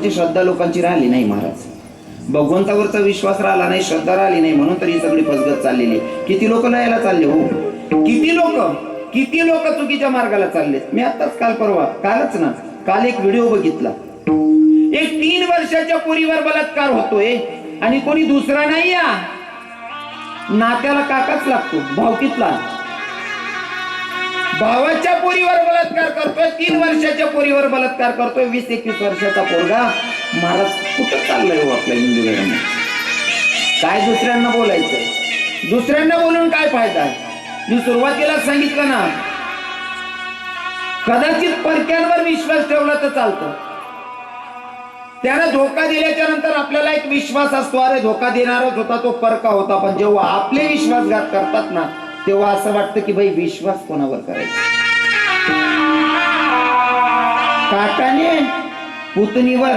भगवंतावरची श्रद्धा लोकांची राहिली नाही महाराज. भगवंतावरचा विश्वास राहिला नाही श्रद्धा राहिली नाही म्हणून तर ही सगळी फसगत चाललेली किती लोक लयाला चालले हो? किती लोक? किती लोक चुकीच्या मार्गाला चालले? मी आताच काल परवा कालच ना काल एक व्हिडिओ बघितला. एक तीन वर्षाच्या पोरीवर बलात्कार होतोय आणि कोणी दुसरा नाही या नात्याला काकाच लागतो भावकीतला. भावाच्या पोरीवर बलात्कार करतोय तीन वर्षाच्या पोरीवर बलात्कार करतोय वीस एकवीस वर्षाचा पोरगा. महाराज कुठं चाललंय हो आपल्या हिंदू धर्म? काय दुसऱ्यांना बोलायचं दुसऱ्यांना बोलून काय फायदा? आहे मी सुरुवातीला सांगितलं ना कदाचित परक्यांवर विश्वास ठेवला तर चालतो. त्याला धोका दिल्याच्या नंतर आपल्याला एक विश्वास असतो अरे धोका देणारच होता तो परका होता. पण जेव्हा आपले विश्वासघात करतात ना तेव्हा असं वाटतं की भाई विश्वास कोणावर करायचा? काकाने पुतणीवर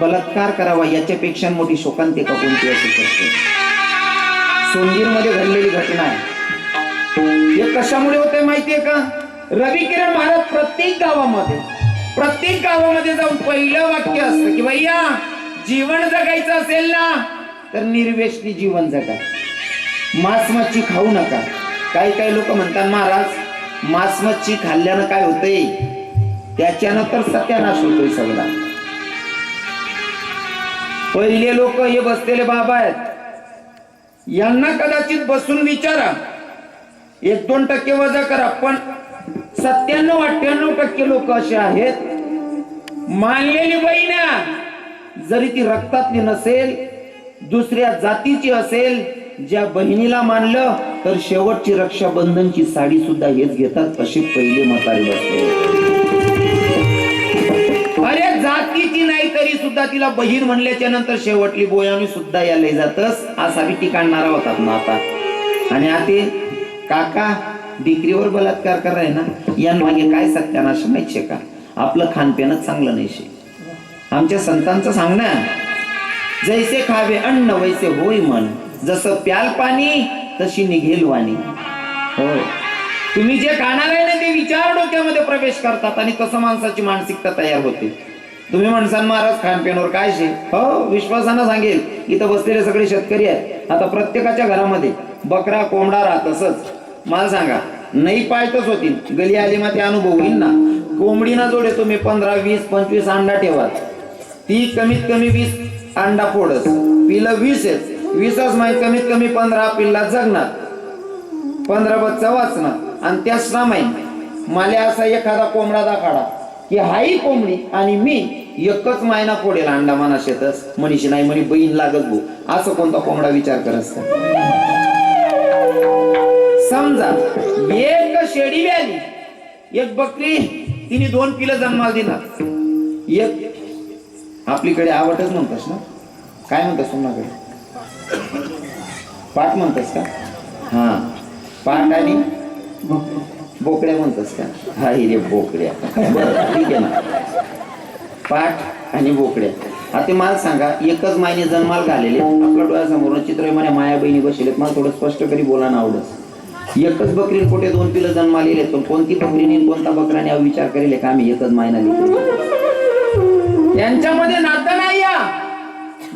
बलात्कार करावा याच्यापेक्षा मोठी शोकांतिका कोणती असू शकते? सोनगीरमध्ये घडलेली घटना आहे. हे कशामुळे होते माहितीये का? रवी किरण महाराज प्रत्येक गावामध्ये प्रत्येक गावामध्ये जाऊन पहिलं वाक्य असतं की भैया जीवन जगायचं असेल ना तर निर्वेशनी जीवन जगा. मांस मच्छी खाऊ नका. काही काही लोक म्हणतात महाराज मांस मच्छी खाल्ल्यानं काय होतंय? त्याच्यानं तर सत्यानाश होतोय सगळा. पहिले लोक हे बसलेले बाबा आहेत यांना कदाचित बसून विचारा. एक दोन टक्के वजा करा. पण सत्त्याण्णव अठ्ठ्याण्णव टक्के लोक असे आहेत मानलेली बहिणा जरी ती रक्तातली नसेल दुसऱ्या जातीची असेल ज्या बहिणीला मानलं तर शेवटची रक्षाबंधनची साडी सुद्धा हेच घेतात असे पहिले म्हातारे बसले अरे जातीची नाही तरी सुद्धा तिला बहीण म्हणल्याच्या नंतर शेवटली बोयानी सुद्धा या लय जातस असा बी ठिकाणणारा होतात ना आता आणि आता काका डिग्रीवर बलात्कार कराय ना यांमागे काय सत्यानाश माहितीये का? आपलं खानपेनच चांगलं नाही शे. आमच्या संतांचं सांग ना. जैसे खावे अन्न वैसे होय मन. जसं प्याल पाणी तशी निघेल वाणी. होय. तुम्ही जे कानाला आहे ना ते विचार डोक्यामध्ये प्रवेश करतात आणि तसं माणसाची मानसिकता तयार होते. तुम्ही म्हणसाल महाराज खानपिनवर काय शे? हो विश्वासानं सांगेल. इथं बसलेले सगळे शेतकरी आहेत. आता प्रत्येकाच्या घरामध्ये बकरा कोंबडा राहत तसंच मला सांगा नाही पाळतच होतील. गली आली मग ते अनुभव होईल ना? कोंबडीना जोडे तुम्ही पंधरा वीस पंचवीस अंडा ठेवा. ती कमीत कमी वीस अंडा फोडस. पिलं वीस आहेत. वीसच माहीत कमीत कमी पंधरा पिल्ला जगणार. पंधरा बच्चा वाचणार. आणि त्या नाही मला असा एखादा कोंबडा दाखाडा की हाई कोंबडी आणि मी एकच मायना फोडेल अंडा मना शेतस मनीषी नाही म्हणी बहीण लागत भो. असं कोणता कोंबडा विचार करत समजा एक शेडी व्याली एक बकरी तिने दोन पिलं जन्माला दिला. एक आपलीकडे आवडच म्हणतस ना? काय म्हणतस तुम्हाकडे पाठ म्हणतस का? हा. पाठ आणि बोकड्या. म्हणतस का? हा रे बोकड्या. बरं, ठीक आहे ना. पाठ आणि बोकड्या. आता मला सांगा एकच मायने जन्माल घालेले आपल्या डोळ्यासमोर चित्र म्हणे माया बहिणी बसलेत. मला थोडं स्पष्ट करी बोला ना आवडत एकच बकरी कुठे दोन पिलं जन्मालेले पण कोणती बकरीने कोणता बकराने विचार करेल का? आम्ही एकच मायना लिहितो यांच्यामध्ये नातं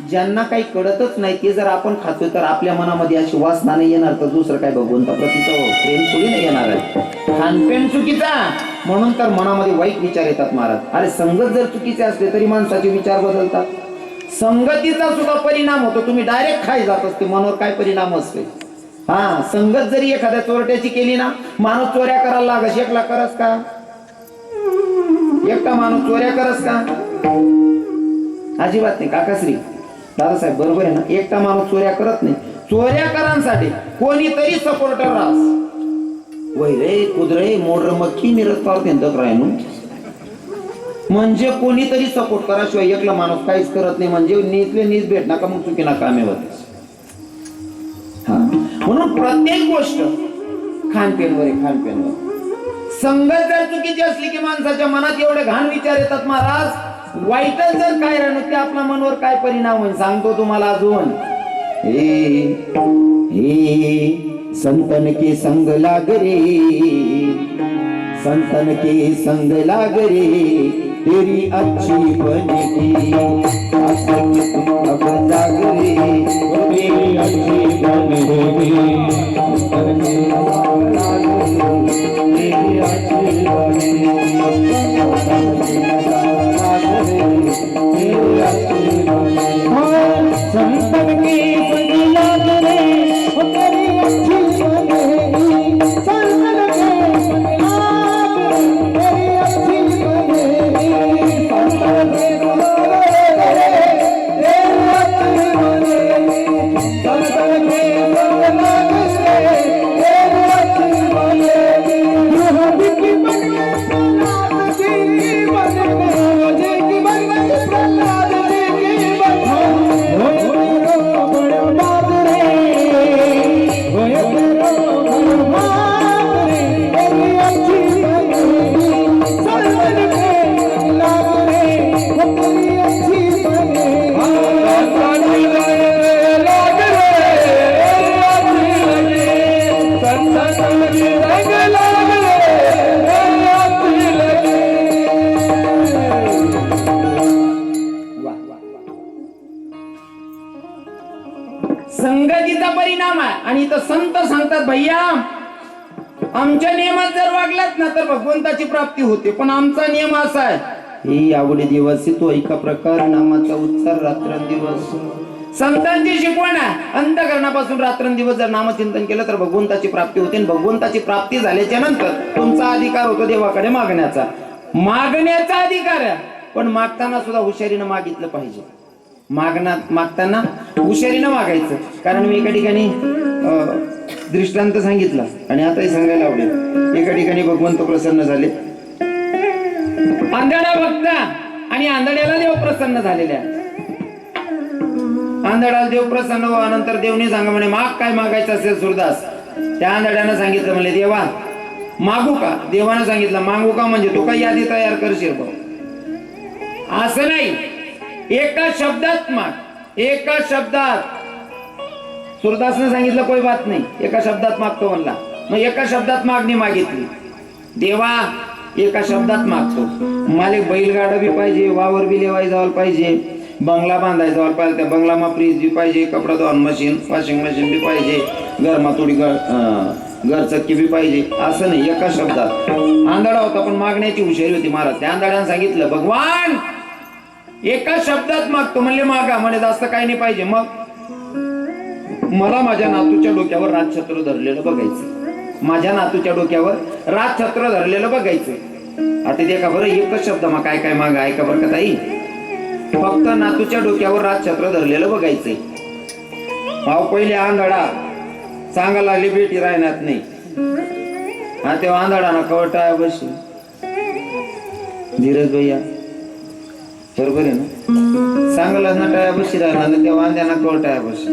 ज्यांना काही कळतच नाही ते जर आपण खातो तर आपल्या मनामध्ये अशी वासना नाही येणार तर दुसरं काय भगवंता प्रतीचा हो, प्रेम थोडी नाही येणार आहे. खानपेन चुकीचा! म्हणून तर मनामध्ये वाईट विचार येतात महाराज. अरे संगत जर चुकीचे असले तरी माणसाचे विचार बदलतात. संगतीचा सुद्धा परिणाम होतो. तुम्ही डायरेक्ट खाई जात असते मनावर काय परिणाम असते? हा संगत जरी एखाद्या चोरट्याची केली ना माणूस चोऱ्या करायला लागस एकला करस का? एकटा माणूस चोऱ्या करस का? अजिबात नाही काकाश्री. दादासाहेब बरोबर आहे ना? एकटा माणूस चोऱ्या करत नाही. चोऱ्या करांसाठी कोणीतरी सपोर्टर राहस. वैरे कुदरे मोडर मक्की मिरत पार त्यांच्यात राय म्हणजे कोणीतरी सपोर्ट कराशिवाय एकला माणूस काहीच करत नाही. म्हणजे नीचले नीच भेट नका मग चुकी ना कामे होते हा. म्हणून प्रत्येक गोष्ट खानपेनवर आहे खानपेनवर. संगत जर चुकीची असली की माणसाच्या मनात एवढे घाण विचार येतात महाराज वाईटच जर काय राहणं ते आपल्या मनावर काय परिणाम होईल? सांगतो तुम्हाला अजून. हे हे संतन के संग लाग रे संतन के संग लाग रे तेरी अच्छी बनेगी। संगतीचा परिणाम आहे. आणि इथं संत सांगतात भैया आमच्या नियमात जर वागलात ना तर भगवंताची प्राप्ती होते. पण आमचा नियम असा आहे. ही आवडी दिवस तो एका प्रकार नामाचा उच्चार रात्रंदिवस. संतांची शिकवण आहे. अंतकरणापासून रात्रंदिवस जर नामचिंतन केलं तर भगवंताची प्राप्ती होते. आणि भगवंताची प्राप्ती झाल्याच्यानंतर तुमचा अधिकार होतो देवाकडे मागण्याचा. मागण्याचा अधिकार आहे. पण मागताना सुद्धा हुशारीनं मागितलं पाहिजे. मागना मागताना हुशारीनं मागायचं. कारण मी एका ठिकाणी दृष्टांत सांगितला आणि आताही सांगायला आवडेल. एका ठिकाणी भगवंत प्रसन्न झाले. आंधळा बघता आणि आंधळ्याला देव प्रसन्न झालेल्या आंधळाला देव प्रसन्न व्हा नंतर देवने सांगा म्हणे माग काय मागायचं असेल सुरदास? त्या आंधळ्यानं सांगितलं म्हणले देवा मागू का? देवानं सांगितलं मागू का? म्हणजे तू काही यादी तयार करशील भाऊ. असं नाही. एका शब्दात माग एका शब्दात. सुरदासनं सांगितलं कोई बात नाही. एका शब्दात मागतो म्हणला. मग एका शब्दात मागणी मागितली. देवा एका शब्दात मागतो. मला बैलगाडा बी पाहिजे वावर बी लेवाय जावं पाहिजे बंगला बांधायचा जावं पाहिजे त्या बंगलामा फ्रीज बी पाहिजे कपडा धुवान मशीन वॉशिंग मशीन बी पाहिजे घरमा थोडी घर घरचक्की घर चक्की बी पाहिजे. असं नाही एका शब्दात. आंधळा होता पण मागण्याची हुशारी होती महाराज. त्या आंधळ्यानं सांगितलं भगवान एका शब्दात मागतो म्हणले मागा म्हणे जास्त काही नाही पाहिजे. मग मला माझ्या नातूच्या डोक्यावर राजछत्र धरलेलं बघायचं. माझ्या नातूच्या डोक्यावर राजछत्र धरलेलं बघायचं. आता ते का बरं एकच शब्द मग काय काय माग ऐका बरं का ताई. फक्त नातूच्या डोक्यावर राजछत्र धरलेलं बघायचंय. भाव पहिले आंधळा. सांगा लागली बेटी राहण्यात नाही. हा तेव्हा आंधळा ना कवटा बशी धीरज भैया. बरोबर आहे ना? सांगला ना टाया बशी राहिला ना त्या वांद्याना कवटाया बशी.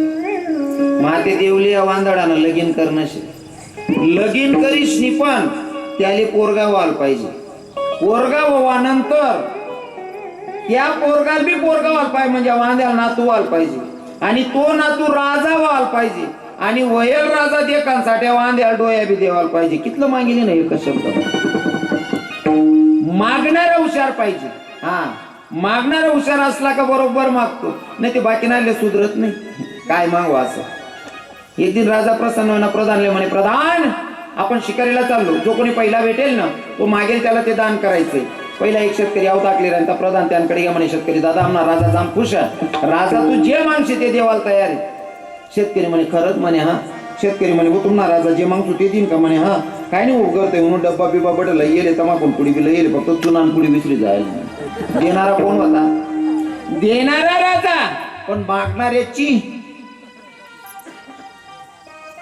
माते देवली या वांदडानं लगीन करणं लगीन करी नी पण त्याले पोरगा व्हाल पाहिजे. पोरगा व्हावानंतर त्या पोरगाला बी पोरगा व्हाल पाहिजे म्हणजे वांद्याला नातू व्हाल पाहिजे. आणि तो नातू राजा व्हाल पाहिजे. आणि वयल राजा देखांसाठी वांद्याला डोया बी देवाल पाहिजे. कितलं मागिले नाही एक शब्द मागणारा हुशार पाहिजे. हा. मागणारा हुशार असला का बरोबर मागतो. नाही ते बाकी नाही सुधरत नाही. काय मागवा असं? एक दिन राजा प्रसन्न होईना प्रधानले म्हणे प्रधान आपण शिकारीला चाललो. जो कोणी पहिला भेटेल ना तो मागेल त्याला ते दान करायचंय. पहिला एक शेतकरी आव टाकले राहता प्रधान त्यांकडे या म्हणे शेतकरी दादा आम्हाला राजा जाम खुश आहे. राजा तू जे मागशी ते देवाला तयार आहे. शेतकरी म्हणे खरंच म्हणे हा? शेतकरी म्हणे हो तुम्हाला राजा जे मागतो ते देईन का? म्हणे हा. काय नाही उगरते म्हणून डब्बा बिब्बा बटला येले तमाकून पुढे बिला येले फक्त चुनान पुढे विसरी जायला. देणारा कोण होता? देणारा राजा. पण मागणाऱ्याची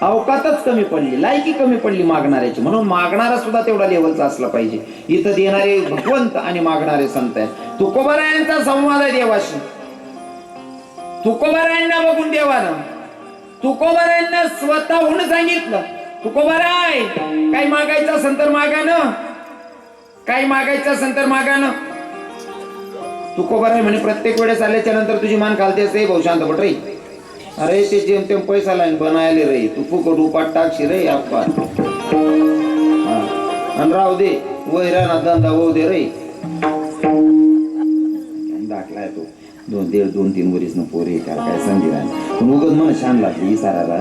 अवकातच कमी पडली लायकी कमी पडली मागणाऱ्याची. म्हणून मागणारा सुद्धा तेवढा लेवलचा असला पाहिजे. इथं देणारे भगवंत आणि मागणारे संत आहेत. तुकोबरायांचा संवाद आहे देवाशी. तुकोबरायांना बघून देवानं. तुकोबरायांना स्वतःहून सांगितलं तुकोबराय काही मागायचं असेल तर मागानं काही मागायचं असेल तर मागानं तुकोबराय म्हणे प्रत्येक वेळेस आल्याच्यानंतर तुझी मान खालते असते. भाऊ शांत पट रे. अरे ते जेम तेम पैसा लाईन बनायले रे. तू फुकट उपाट टाकशी रे आपण आणि राहू दे. वैराना धंदा होऊ दे रे. दाखलाय तो. दोन दीड दोन तीन वरीस न पोरे काय काय संधी राहिली पण उगत मन छान लागली इसाराला